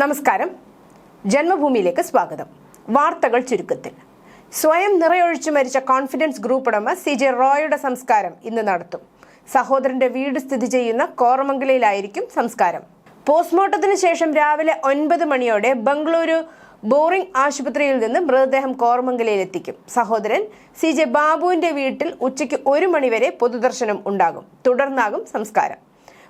നമസ്കാരം. ജന്മഭൂമിയിലേക്ക് സ്വാഗതം. വാർത്തകൾ ചുരുക്കത്തിൽ. സ്വയം നിറയൊഴിച്ചു മരിച്ച കോൺഫിഡൻസ് ഗ്രൂപ്പ് ഉടമ സി ജെ റോയുടെ സംസ്കാരം ഇന്ന് നടത്തും. സഹോദരന്റെ വീട് സ്ഥിതി ചെയ്യുന്ന കോറമംഗലയിലായിരിക്കും സംസ്കാരം. പോസ്റ്റ്മോർട്ടത്തിന് ശേഷം രാവിലെ ഒൻപത് മണിയോടെ ബംഗളൂരു ബോറിംഗ് ആശുപത്രിയിൽ നിന്ന് മൃതദേഹം കോറമംഗലയിലെത്തിക്കും. സഹോദരൻ സി ജെ ബാബുവിന്റെ വീട്ടിൽ ഉച്ചയ്ക്ക് ഒരു മണിവരെ പൊതുദർശനം ഉണ്ടാകും. തുടർന്നാകും സംസ്കാരം.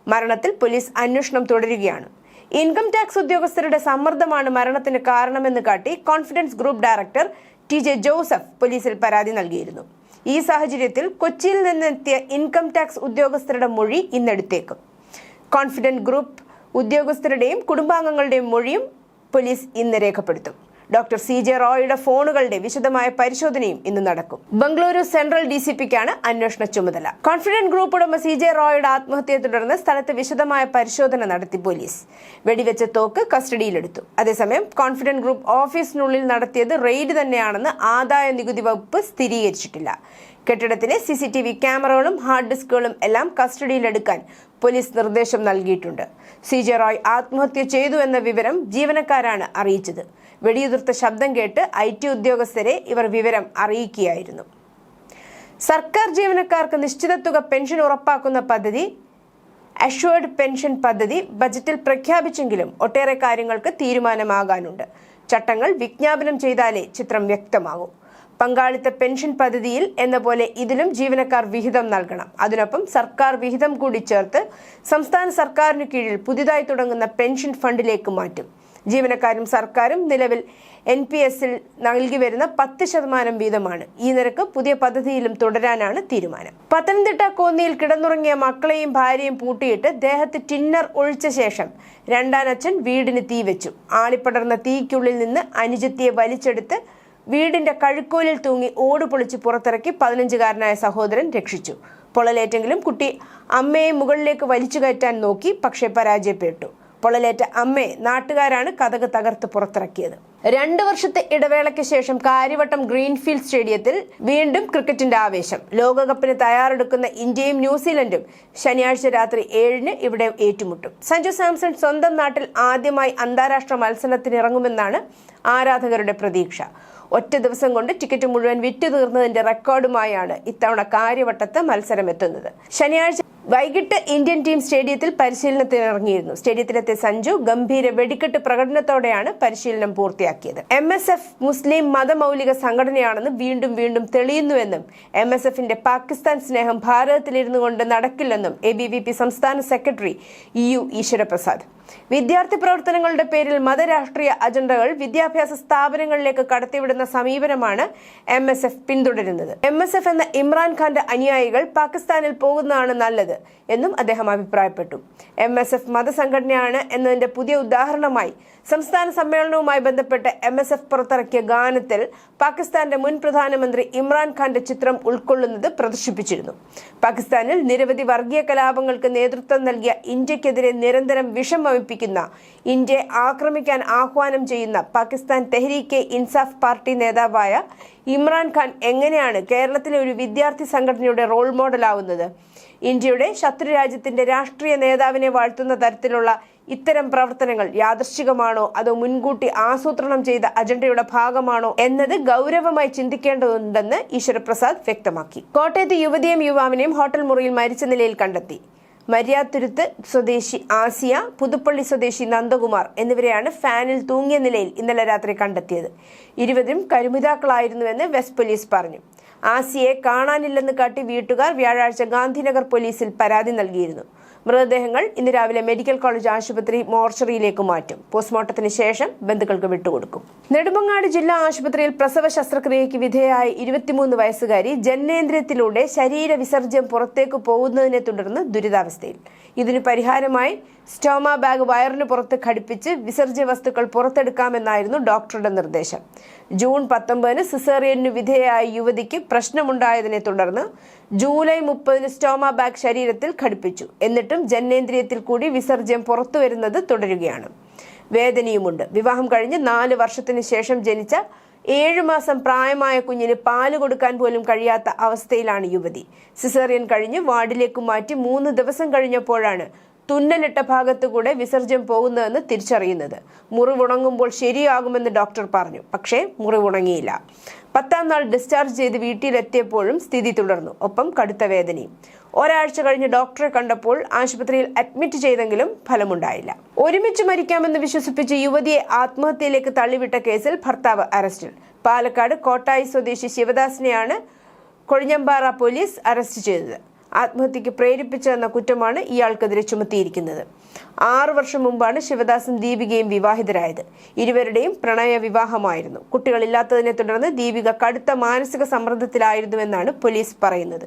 മരണത്തിൽ പോലീസ് അന്വേഷണം തുടരുകയാണ്. ഇൻകം ടാക്സ് ഉദ്യോഗസ്ഥരുടെ സമ്മർദ്ദമാണ് മരണത്തിന് കാരണമെന്ന് കാട്ടി confidence group director T J Joseph പോലീസിൽ പരാതി നൽകിയിരുന്നു. ഈ സാഹചര്യത്തിൽ കൊച്ചിയിൽ നിന്നെത്തിയ ഇൻകം ടാക്സ് ഉദ്യോഗസ്ഥരുടെ മൊഴി ഇന്നെടുത്തേക്കും. കോൺഫിഡൻസ് ഗ്രൂപ്പ് ഉദ്യോഗസ്ഥരുടെയും കുടുംബാംഗങ്ങളുടെയും മൊഴിയും പോലീസ് ഇന്ന് രേഖപ്പെടുത്തും. ഡോക്ടർ സി ജെ റോയുടെ ഫോണുകളുടെ വിശദമായ പരിശോധനയും ഇന്ന് നടക്കും. ബംഗളൂരു സെൻട്രൽ ഡി സി പിക്കാണ് അന്വേഷണ ചുമതല. കോൺഫിഡന്റ് ഗ്രൂപ്പ് ഉടമ സി ജെ റോയുടെ ആത്മഹത്യയെ തുടർന്ന് സ്ഥലത്ത് വിശദമായ പരിശോധന നടത്തി പോലീസ്. വെടിവെച്ച തോക്ക് കസ്റ്റഡിയിലെടുത്തു. അതേസമയം കോൺഫിഡന്റ് ഗ്രൂപ്പ് ഓഫീസിനുള്ളിൽ നടത്തിയത് റെയ്ഡ് തന്നെയാണെന്ന് ആദായ നികുതി വകുപ്പ് സ്ഥിരീകരിച്ചിട്ടില്ല. കെട്ടിടത്തിലെ സി സി ടി വി ക്യാമറകളും ഹാർഡ് ഡിസ്കുകളും എല്ലാം കസ്റ്റഡിയിലെടുക്കാൻ പോലീസ് നിർദ്ദേശം നൽകിയിട്ടുണ്ട്. സി ജെ റോയ് ആത്മഹത്യ ചെയ്തു എന്ന വിവരം ജീവനക്കാരാണ് അറിയിച്ചത്. വെടിയുതിർത്ത ശബ്ദം കേട്ട് ഐ ടി ഉദ്യോഗസ്ഥരെ ഇവർ വിവരം അറിയിക്കുകയായിരുന്നു. സർക്കാർ ജീവനക്കാർക്ക് നിശ്ചിത തുക പെൻഷൻ ഉറപ്പാക്കുന്ന പദ്ധതി അഷ്വേർഡ് പെൻഷൻ പദ്ധതി ബജറ്റിൽ പ്രഖ്യാപിച്ചെങ്കിലും ഒട്ടേറെ കാര്യങ്ങൾക്ക് തീരുമാനമാകാനുണ്ട്. ചട്ടങ്ങൾ വിജ്ഞാപനം ചെയ്താലേ ചിത്രം വ്യക്തമാകൂ. പങ്കാളിത്ത പെൻഷൻ പദ്ധതിയിൽ എന്ന പോലെ ഇതിലും ജീവനക്കാർ വിഹിതം നൽകണം. അതിനൊപ്പം സർക്കാർ വിഹിതം കൂടി ചേർത്ത് സംസ്ഥാന സർക്കാരിന് കീഴിൽ പുതിയതായി തുടങ്ങുന്ന പെൻഷൻ ഫണ്ടിലേക്ക് മാറ്റും. ജീവനക്കാരും സർക്കാരും നിലവിൽ എൻ പി എസിൽ നൽകി വരുന്ന പത്ത് ശതമാനം വീതമാണ്. ഈ നിരക്ക് പുതിയ പദ്ധതിയിലും തുടരാനാണ് തീരുമാനം. പത്തനംതിട്ട കോന്നിയിൽ കിടന്നുറങ്ങിയ മക്കളെയും ഭാര്യയും പൂട്ടിയിട്ട് ദേഹത്ത് ടിന്നർ ഒഴിച്ച ശേഷം രണ്ടാനച്ഛൻ വീടിന് തീ വെച്ചു. ആളിപ്പടർന്ന തീക്കുള്ളിൽ നിന്ന് അനുജത്തിയെ വലിച്ചെടുത്ത് വീടിന്റെ കഴുക്കോലിൽ തൂങ്ങി ഓട് പൊളിച്ച് പുറത്തിറക്കി പതിനഞ്ചുകാരനായ സഹോദരൻ രക്ഷിച്ചു. പൊള്ളലേറ്റെങ്കിലും കുട്ടി അമ്മയെ മുകളിലേക്ക് വലിച്ചു കയറ്റാൻ നോക്കി പക്ഷേ പരാജയപ്പെട്ടു. പൊള്ളലേറ്റ അമ്മയെ നാട്ടുകാരാണ് കഥക് തകർത്ത് പുറത്തിറക്കിയത്. രണ്ടു വർഷത്തെ ഇടവേളയ്ക്ക് ശേഷം കാര്യവട്ടം ഗ്രീൻഫീൽഡ് സ്റ്റേഡിയത്തിൽ വീണ്ടും ക്രിക്കറ്റിന്റെ ആവേശം. ലോകകപ്പിന് തയ്യാറെടുക്കുന്ന ഇന്ത്യയും ന്യൂസിലൻഡും ശനിയാഴ്ച രാത്രി ഏഴിന് ഇവിടെ ഏറ്റുമുട്ടും. സഞ്ജു സാംസൺ സ്വന്തം നാട്ടിൽ ആദ്യമായി അന്താരാഷ്ട്ര മത്സരത്തിനിറങ്ങുമെന്നാണ് ആരാധകരുടെ പ്രതീക്ഷ. ഒറ്റ ദിവസം കൊണ്ട് ടിക്കറ്റ് മുഴുവൻ വിറ്റു തീർന്നതിന്റെ റെക്കോർഡുമായാണ് ഇത്തവണ കാര്യവട്ടത്ത് മത്സരം എത്തുന്നത് ശനിയാഴ്ച വൈകിട്ട് ഇന്ത്യൻ ടീം സ്റ്റേഡിയത്തിൽ പരിശീലനത്തിനിറങ്ങിയിരുന്നു. സ്റ്റേഡിയത്തിലെത്തിയ സഞ്ജു ഗംഭീര വെടിക്കെട്ട് പ്രകടനത്തോടെയാണ് പരിശീലനം പൂർത്തിയാക്കിയത്. എം എസ് എഫ് മുസ്ലിം മതമൗലിക സംഘടനയാണെന്ന് വീണ്ടും വീണ്ടും തെളിയുന്നുവെന്നും എം എസ് എഫിന്റെ പാകിസ്ഥാൻ സ്നേഹം ഭാരതത്തിലിരുന്നു കൊണ്ട് നടക്കില്ലെന്നും എ ബി വി പി സംസ്ഥാന സെക്രട്ടറി ഇ യു ഈശ്വരപ്രസാദ്. വിദ്യാർത്ഥി പ്രവർത്തനങ്ങളുടെ പേരിൽ മതരാഷ്ട്രീയ അജണ്ടകൾ വിദ്യാഭ്യാസ സ്ഥാപനങ്ങളിലേക്ക് കടത്തിവിടുന്ന സമീപനമാണ് എം എസ് എഫ് പിന്തുടരുന്നത്. എം എസ് എഫ് എന്ന ഇമ്രാൻഖാന്റെ അനുയായികൾ പാകിസ്ഥാനിൽ പോകുന്നതാണ് നല്ലത് എന്നും അദ്ദേഹം അഭിപ്രായപ്പെട്ടു. എം എസ് എഫ് മതസംഘടനയാണ് എന്നതിന്റെ പുതിയ ഉദാഹരണമായി സംസ്ഥാന സമ്മേളനവുമായി ബന്ധപ്പെട്ട് എം എസ് എഫ് പുറത്തിറക്കിയ ഗാനത്തിൽ പാകിസ്ഥാന്റെ മുൻ പ്രധാനമന്ത്രി ഇമ്രാൻഖാന്റെ ചിത്രം ഉൾക്കൊള്ളുന്നത് പ്രദർശിപ്പിച്ചിരുന്നു. പാകിസ്ഥാനിൽ നിരവധി വർഗീയ കലാപങ്ങൾക്ക് നേതൃത്വം നൽകിയ ഇന്ത്യക്കെതിരെ നിരന്തരം വിഷം വമിപ്പിക്കുന്ന ഇന്ത്യയെ ആക്രമിക്കാൻ ആഹ്വാനം ചെയ്യുന്ന പാകിസ്ഥാൻ തെഹ്രീക്കെ ഇൻസാഫ് പാർട്ടി നേതാവായ ഇമ്രാൻഖാൻ എങ്ങനെയാണ് കേരളത്തിലെ ഒരു വിദ്യാർത്ഥി സംഘടനയുടെ റോൾ മോഡലാവുന്നത്? ഇന്ത്യയുടെ ശത്രു രാജ്യത്തിന്റെ രാഷ്ട്രീയ നേതാവിനെ വാഴ്ത്തുന്ന തരത്തിലുള്ള ഇത്തരം പ്രവർത്തനങ്ങൾ യാദർശികമാണോ? അതോ മുൻകൂട്ടി ആസൂത്രണം ചെയ്ത അജണ്ടയുടെ ഭാഗമാണോ? എന്നത് ഗൗരവമായി ചിന്തിക്കേണ്ടതുണ്ടെന്ന് ഈശ്വരപ്രസാദ് വ്യക്തമാക്കി. കോട്ടയത്ത് യുവതിയും യുവാവിനെയും ഹോട്ടൽ മുറിയിൽ മരിച്ച നിലയിൽ കണ്ടെത്തി. മര്യാത്തുരുത്ത് സ്വദേശി ആസിയ പുതുപ്പള്ളി സ്വദേശി നന്ദകുമാർ എന്നിവരെയാണ് ഫാനിൽ തൂങ്ങിയ നിലയിൽ ഇന്നലെ രാത്രി കണ്ടെത്തിയത്. ഇരുവരും കരുമിതാക്കളായിരുന്നുവെന്ന് വെസ്റ്റ് പോലീസ് പറഞ്ഞു. ആസിയെ കാണാനില്ലെന്ന് കാട്ടി വീട്ടുകാർ വ്യാഴാഴ്ച ഗാന്ധിനഗർ പോലീസിൽ പരാതി നൽകിയിരുന്നു. മൃതദേഹങ്ങൾ ഇന്ന് രാവിലെ മെഡിക്കൽ കോളേജ് ആശുപത്രി മോർച്ചറിയിലേക്ക് മാറ്റും. പോസ്റ്റ്മോർട്ടത്തിന് ശേഷം ബന്ധുക്കൾക്ക് വിട്ടുകൊടുക്കും. നെടുമങ്ങാട് ജില്ലാ ആശുപത്രിയിൽ പ്രസവ ശസ്ത്രക്രിയയ്ക്ക് വിധേയായ ഇരുപത്തിമൂന്ന് വയസ്സുകാരി ജനനേന്ദ്രിയത്തിലൂടെ ശരീര വിസർജ്യം പുറത്തേക്ക് പോകുന്നതിനെ തുടർന്ന് ദുരിതാവസ്ഥയിൽ. ഇതിനു പരിഹാരമായി സ്റ്റോമ ബാഗ് വയറിന് പുറത്ത് ഘടിപ്പിച്ച് വിസർജ്യ വസ്തുക്കൾ പുറത്തെടുക്കാമെന്നായിരുന്നു ഡോക്ടറുടെ നിർദ്ദേശം. ജൂൺ പത്തൊമ്പതിന് സിസേറിയനു വിധേയായ യുവതിക്ക് പ്രശ്നമുണ്ടായതിനെ തുടർന്ന് ജൂലൈ മുപ്പതിന് സ്റ്റോമ ബാഗ് ശരീരത്തിൽ ഘടിപ്പിച്ചു. എന്നിട്ടും ജനനേന്ദ്രിയത്തിൽ കൂടി വിസർജ്യം പുറത്തു വരുന്നത് തുടരുകയാണ്. വേദനയുമുണ്ട്. വിവാഹം കഴിഞ്ഞ് നാല് വർഷത്തിന് ശേഷം ജനിച്ച ഏഴു മാസം പ്രായമായ കുഞ്ഞിന് പാൽ കൊടുക്കാൻ പോലും കഴിയാത്ത അവസ്ഥയിലാണ് യുവതി. സിസേറിയൻ കഴിഞ്ഞ് വാർഡിലേക്ക് മാറ്റി മൂന്ന് ദിവസം കഴിഞ്ഞപ്പോഴാണ് തുന്നലിട്ട ഭാഗത്തുകൂടെ വിസർജ്യം പോകുന്നതെന്ന് തിരിച്ചറിയുന്നത്. മുറിവുണങ്ങുമ്പോൾ ശരിയാകുമെന്ന് ഡോക്ടർ പറഞ്ഞു. പക്ഷേ മുറിവുണങ്ങിയില്ല. പത്താം നാൾ ഡിസ്ചാർജ് ചെയ്ത് വീട്ടിലെത്തിയപ്പോഴും സ്ഥിതി തുടർന്നു. ഒപ്പം കടുത്ത വേദനയും. ഒരാഴ്ച കഴിഞ്ഞ് ഡോക്ടറെ കണ്ടപ്പോൾ ആശുപത്രിയിൽ അഡ്മിറ്റ് ചെയ്തെങ്കിലും ഫലമുണ്ടായില്ല. ഒരുമിച്ച് മരിക്കാമെന്ന് വിശ്വസിപ്പിച്ച് യുവതിയെ ആത്മഹത്യയിലേക്ക് തള്ളിവിട്ട കേസിൽ ഭർത്താവ് അറസ്റ്റിൽ. പാലക്കാട് കോട്ടായി സ്വദേശി ശിവദാസിനെയാണ് കൊഴിഞ്ഞമ്പാറ പോലീസ് അറസ്റ്റ് ചെയ്തത്. ആത്മഹത്യക്ക് പ്രേരിപ്പിച്ചെന്ന കുറ്റമാണ് ഇയാൾക്കെതിരെ ചുമത്തിയിരിക്കുന്നത്. ആറു വർഷം മുമ്പാണ് ശിവദാസും ദീപികയും വിവാഹിതരായത്. ഇരുവരുടെയും പ്രണയ വിവാഹമായിരുന്നു കുട്ടികളില്ലാത്തതിനെ തുടർന്ന് ദീപിക കടുത്ത മാനസിക സമ്മർദ്ദത്തിലായിരുന്നുവെന്നാണ് പോലീസ് പറയുന്നത്.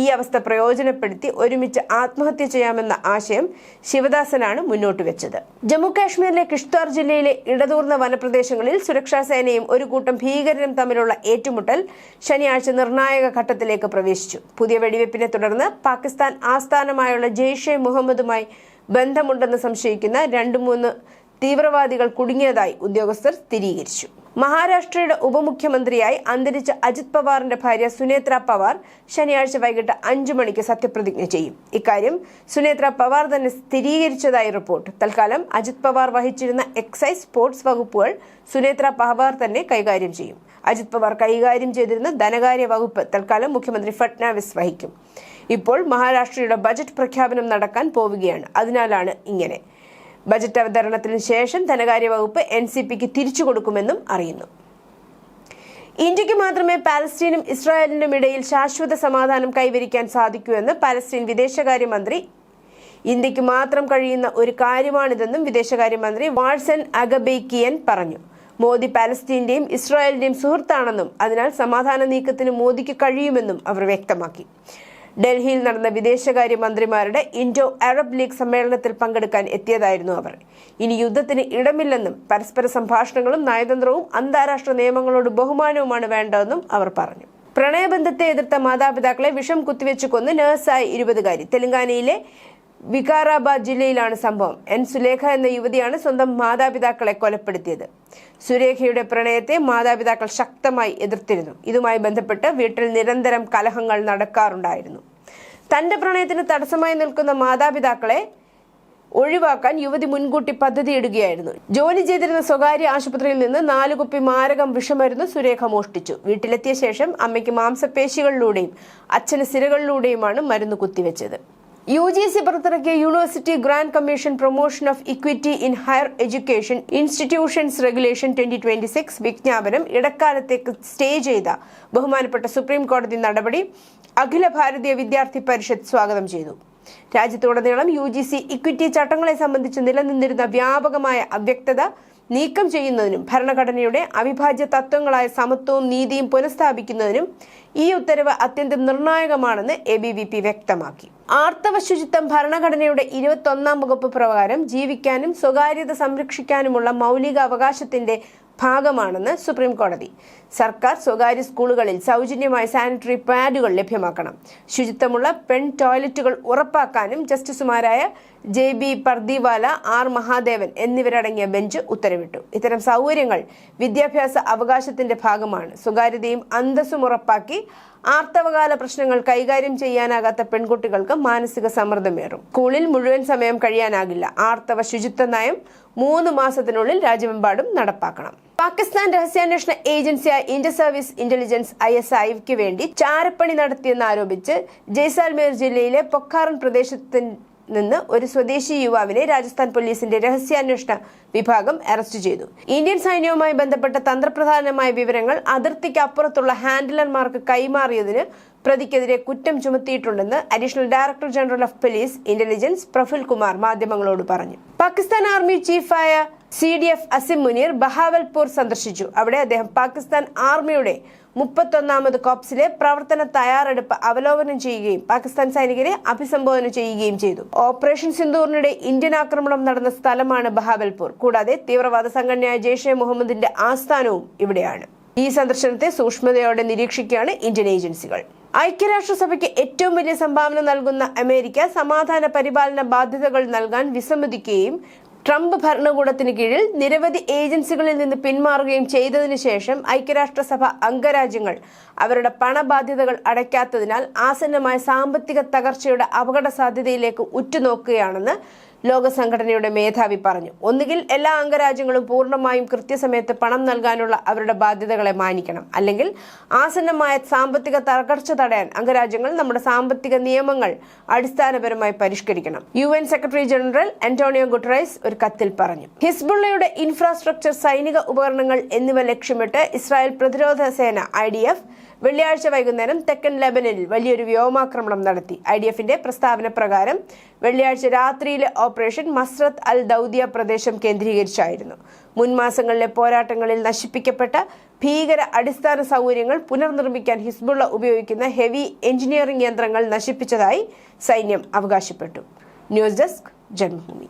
ഈ അവസ്ഥ പ്രയോജനപ്പെടുത്തി ഒരുമിച്ച് ആത്മഹത്യ ചെയ്യാമെന്ന ആശയം ശിവദാസനാണ് മുന്നോട്ട് വെച്ചത്. ജമ്മു കാശ്മീരിലെ കിഷ്ത്വാർ ജില്ലയിലെ ഇടതൂർന്ന വനപ്രദേശങ്ങളിൽ സുരക്ഷാ സേനയും ഒരു കൂട്ടം ഭീകരരും തമ്മിലുള്ള ഏറ്റുമുട്ടൽ ശനിയാഴ്ച നിർണായക ഘട്ടത്തിലേക്ക് പ്രവേശിച്ചു. പുതിയ വെടിവെപ്പിനെ തുടർന്ന് പാകിസ്ഥാൻ ആസ്ഥാനമായുള്ള ജെയ്ഷെ മുഹമ്മദുമായി ബന്ധമുണ്ടെന്ന് സംശയിക്കുന്ന രണ്ടു മൂന്ന് തീവ്രവാദികൾ കുടുങ്ങിയതായി ഉദ്യോഗസ്ഥർ സ്ഥിരീകരിച്ചു. മഹാരാഷ്ട്രയുടെ ഉപമുഖ്യമന്ത്രിയായി അന്തരിച്ച അജിത് പവാറിന്റെ ഭാര്യ സുനേത്ര പവാർ ശനിയാഴ്ച വൈകിട്ട് അഞ്ചു മണിക്ക് സത്യപ്രതിജ്ഞ ചെയ്യും. ഇക്കാര്യം സുനേത്ര പവാർ തന്നെ സ്ഥിരീകരിച്ചതായി റിപ്പോർട്ട്. തൽക്കാലം അജിത് പവാർ വഹിച്ചിരുന്ന എക്സൈസ് സ്പോർട്സ് വകുപ്പുകൾ സുനേത്ര പവാർ തന്നെ കൈകാര്യം ചെയ്യും. അജിത് പവാർ കൈകാര്യം ചെയ്തിരുന്ന ധനകാര്യ വകുപ്പ് തൽക്കാലം മുഖ്യമന്ത്രി ഫട്നാവിസ് വഹിക്കും. ഇപ്പോൾ മഹാരാഷ്ട്രയുടെ ബജറ്റ് പ്രഖ്യാപനം നടക്കാൻ പോവുകയാണ്. അതിനാലാണ് ഇങ്ങനെ. ബജറ്റ് അവതരണത്തിന് ശേഷം ധനകാര്യ വകുപ്പ് എൻ സി പിക്ക് തിരിച്ചു കൊടുക്കുമെന്നും അറിയുന്നു. ഇന്ത്യയ്ക്ക് മാത്രമേ പാലസ്തീനും ഇസ്രായേലിനും ഇടയിൽ ശാശ്വത സമാധാനം കൈവരിക്കാൻ സാധിക്കൂ എന്ന് പാലസ്തീൻ വിദേശകാര്യമന്ത്രി ഇന്ത്യയ്ക്ക് മാത്രം കഴിയുന്ന ഒരു കാര്യമാണിതെന്നും വിദേശകാര്യമന്ത്രി വാൾസൻ അഗബേക്കിയൻ പറഞ്ഞു. മോദി പാലസ്തീന്റെയും ഇസ്രായേലിന്റെയും സുഹൃത്താണെന്നും അതിനാൽ സമാധാന നീക്കത്തിന് മോദിക്ക് കഴിയുമെന്നും അവർ വ്യക്തമാക്കി. ഡൽഹിയിൽ നടന്ന വിദേശകാര്യമന്ത്രിമാരുടെ ഇൻഡോ അറബ് ലീഗ് സമ്മേളനത്തിൽ പങ്കെടുക്കാൻ എത്തിയതായിരുന്നു അവർ. ഇനി യുദ്ധത്തിന് ഇടമില്ലെന്നും പരസ്പര സംഭാഷണങ്ങളും നയതന്ത്രവും അന്താരാഷ്ട്ര നിയമങ്ങളോട് ബഹുമാനവുമാണ് വേണ്ടതെന്നും അവർ പറഞ്ഞു. പ്രണയബന്ധത്തെ എതിർത്ത മാതാപിതാക്കളെ വിഷം കുത്തിവെച്ച് കൊന്ന് നഴ്സായി ഇരുപതുകാരി. തെലങ്കാനയിലെ വികാറാബാദ് ജില്ലയിലാണ് സംഭവം. എൻ സുലേഖ എന്ന യുവതിയാണ് സ്വന്തം മാതാപിതാക്കളെ കൊലപ്പെടുത്തിയത്. സുരേഖയുടെ പ്രണയത്തെ മാതാപിതാക്കൾ ശക്തമായി എതിർത്തിരുന്നു. ഇതുമായി ബന്ധപ്പെട്ട് വീട്ടിൽ നിരന്തരം കലഹങ്ങൾ നടക്കാറുണ്ടായിരുന്നു. തന്റെ പ്രണയത്തിന് തടസ്സമായി നിൽക്കുന്ന മാതാപിതാക്കളെ ഒഴിവാക്കാൻ യുവതി മുൻകൂട്ടി പദ്ധതിയിടുകയായിരുന്നു. ജോലി ചെയ്തിരുന്ന സ്വകാര്യ ആശുപത്രിയിൽ നിന്ന് നാല് കുപ്പി മാരകം വിഷമരുന്ന് സുരേഖ മോഷ്ടിച്ചു. വീട്ടിലെത്തിയ ശേഷം അമ്മയ്ക്ക് മാംസപേശികളിലൂടെയും അച്ഛന് സിരകളിലൂടെയുമാണ് മരുന്ന് കുത്തിവെച്ചത്. യു ജി സി പുറത്തിറക്കിയ university grant commission promotion of equity in higher education institutions regulation twenty twenty six വിജ്ഞാപനം ഇടക്കാലത്തേക്ക് സ്റ്റേ ചെയ്ത ബഹുമാനപ്പെട്ട സുപ്രീം കോടതി നടപടി അഖില ഭാരതീയ വിദ്യാർത്ഥി പരിഷത്ത് സ്വാഗതം ചെയ്തു. രാജ്യത്തുടനീളം യു ജി സി ഇക്വിറ്റി ചട്ടങ്ങളെ സംബന്ധിച്ച് നിലനിന്നിരുന്ന വ്യാപകമായ അവ്യക്തത നീക്കം ചെയ്യുന്നതിനും ഭരണഘടനയുടെ അവിഭാജ്യ തത്വങ്ങളായ സമത്വവും നീതിയും പുനഃസ്ഥാപിക്കുന്നതിനും ഈ ഉത്തരവ് അത്യന്തം നിർണായകമാണെന്ന് എ ബി വി പി വ്യക്തമാക്കി. ആർത്തവ ശുചിത്വം ഭരണഘടനയുടെ ഇരുപത്തൊന്നാം വകുപ്പ് പ്രകാരം ജീവിക്കാനും സ്വകാര്യത സംരക്ഷിക്കാനുമുള്ള മൗലിക അവകാശത്തിന്റെ ഭാഗമാണെന്ന് സുപ്രീം കോടതി. സർക്കാർ സ്വകാര്യ സ്കൂളുകളിൽ സൗജന്യമായ സാനിറ്ററി പാഡുകൾ ലഭ്യമാക്കണം. ശുചിത്വമുള്ള പെൺ ടോയ്ലറ്റുകൾ ഉറപ്പാക്കാനും ജസ്റ്റിസുമാരായ J B Pardiwala R Mahadevan എന്നിവരടങ്ങിയ ബെഞ്ച് ഉത്തരവിട്ടു. ഇത്തരം സൗകര്യങ്ങൾ വിദ്യാഭ്യാസ അവകാശത്തിന്റെ ഭാഗമാണ്. സ്വകാര്യതയും അന്തസ്സും ഉറപ്പാക്കി ആർത്തവകാല പ്രശ്നങ്ങൾ കൈകാര്യം ചെയ്യാനാകാത്ത പെൺകുട്ടികൾക്ക് മാനസിക സമ്മർദ്ദമേറും. സ്കൂളിൽ മുഴുവൻ സമയം കഴിയാനാകില്ല. ആർത്തവ ശുചിത്വ നയം മൂന്ന് മാസത്തിനുള്ളിൽ രാജ്യമെമ്പാടും നടപ്പാക്കണം. പാകിസ്ഥാൻ രഹസ്യാന്വേഷണ ഏജൻസിയായ India service intelligence I S ഐക്ക് വേണ്ടി ചാരപ്പണി നടത്തിയെന്ന് ആരോപിച്ച് ജയ്സാൽമേർ ജില്ലയിലെ പൊക്കാറൻ പ്രദേശത്ത് നിന്ന് ഒരു സ്വദേശി യുവാവിനെ രാജസ്ഥാൻ പോലീസിന്റെ രഹസ്യാന്വേഷണ വിഭാഗം അറസ്റ്റ് ചെയ്തു. ഇന്ത്യൻ സൈന്യവുമായി ബന്ധപ്പെട്ട തന്ത്രപ്രധാനമായ വിവരങ്ങൾ അതിർത്തിക്ക് അപ്പുറത്തുള്ള ഹാൻഡിലർമാർക്ക് കൈമാറിയതിന് പ്രതിക്കെതിരെ കുറ്റം ചുമത്തിയിട്ടുണ്ടെന്ന് additional director general of police intelligence Praful Kumar മാധ്യമങ്ങളോട് പറഞ്ഞു. Pakistan army ചീഫായ C D F Asim Munir Bahawalpur സന്ദർശിച്ചു. അവിടെ അദ്ദേഹം പാകിസ്ഥാൻ ആർമിയുടെ മുപ്പത്തൊന്നാമത് കോപ്സിലെ പ്രവർത്തന തയ്യാറെടുപ്പ് അവലോകനം ചെയ്യുകയും പാകിസ്ഥാൻ സൈനികരെ അഭിസംബോധന ചെയ്യുകയും ചെയ്തു. ഓപ്പറേഷൻ സിന്ദൂറിനിടെ ഇന്ത്യൻ ആക്രമണം നടന്ന സ്ഥലമാണ് ബഹാവൽപൂർ. കൂടാതെ തീവ്രവാദ സംഘടനയായ ജെയ്ഷെ മുഹമ്മദിന്റെ ആസ്ഥാനവും ഇവിടെയാണ്. ഈ സന്ദർശനത്തെ സൂക്ഷ്മതയോടെ നിരീക്ഷിക്കുകയാണ് ഇന്ത്യൻ ഏജൻസികൾ. ഐക്യരാഷ്ട്രസഭയ്ക്ക് ഏറ്റവും വലിയ സംഭാവന നൽകുന്ന അമേരിക്ക സമാധാന പരിപാലന ബാധ്യതകൾ നൽകാൻ വിസമ്മതിക്കുകയും ട്രംപ് ഭരണകൂടത്തിന് കീഴിൽ നിരവധി ഏജൻസികളിൽ നിന്ന് പിന്മാറുകയും ചെയ്തതിനു ശേഷം ഐക്യരാഷ്ട്രസഭ അംഗരാജ്യങ്ങൾ അവരുടെ പണബാധ്യതകൾ അടയ്ക്കാത്തതിനാൽ ആസന്നമായ സാമ്പത്തിക തകർച്ചയുടെ അപകട സാധ്യതയിലേക്ക് ഉറ്റുനോക്കുകയാണെന്ന് ലോക സംഘടനയുടെ മേധാവി പറഞ്ഞു. ഒന്നുകിൽ എല്ലാ അംഗരാജ്യങ്ങളും പൂർണമായും കൃത്യസമയത്ത് പണം നൽകാനുള്ള അവരുടെ ബാധ്യതകളെ മാനിക്കണം. അല്ലെങ്കിൽ ആസന്നമായ സാമ്പത്തിക തകർച്ച തടയാൻ അംഗരാജ്യങ്ങൾ നമ്മുടെ സാമ്പത്തിക നിയമങ്ങൾ അടിസ്ഥാനപരമായി പരിഷ്കരിക്കണം. U N secretary general Antonio Guterres ഒരു കത്തിൽ പറഞ്ഞു. ഹിസ്ബുള്ളയുടെ ഇൻഫ്രാസ്ട്രക്ചർ സൈനിക ഉപകരണങ്ങൾ എന്നിവ ലക്ഷ്യമിട്ട് ഇസ്രായേൽ പ്രതിരോധ സേന ഐ വെള്ളിയാഴ്ച വൈകുന്നേരം തെക്കൻ ലെബനനിൽ വലിയൊരു വ്യോമാക്രമണം നടത്തി. ഐ ഡി എഫിന്റെ പ്രസ്താവന പ്രകാരം വെള്ളിയാഴ്ച രാത്രിയിലെ ഓപ്പറേഷൻ മസ്രത്ത് അൽ ദൌദിയ പ്രദേശം കേന്ദ്രീകരിച്ചായിരുന്നു. മുൻ മാസങ്ങളിലെ പോരാട്ടങ്ങളിൽ നശിപ്പിക്കപ്പെട്ട ഭീകര അടിസ്ഥാന സൗകര്യങ്ങൾ പുനർനിർമ്മിക്കാൻ ഹിസ്ബുള്ള ഉപയോഗിക്കുന്ന ഹെവി എഞ്ചിനീയറിംഗ് യന്ത്രങ്ങൾ നശിപ്പിച്ചതായി സൈന്യം അവകാശപ്പെട്ടു. News desk Janmabhumi.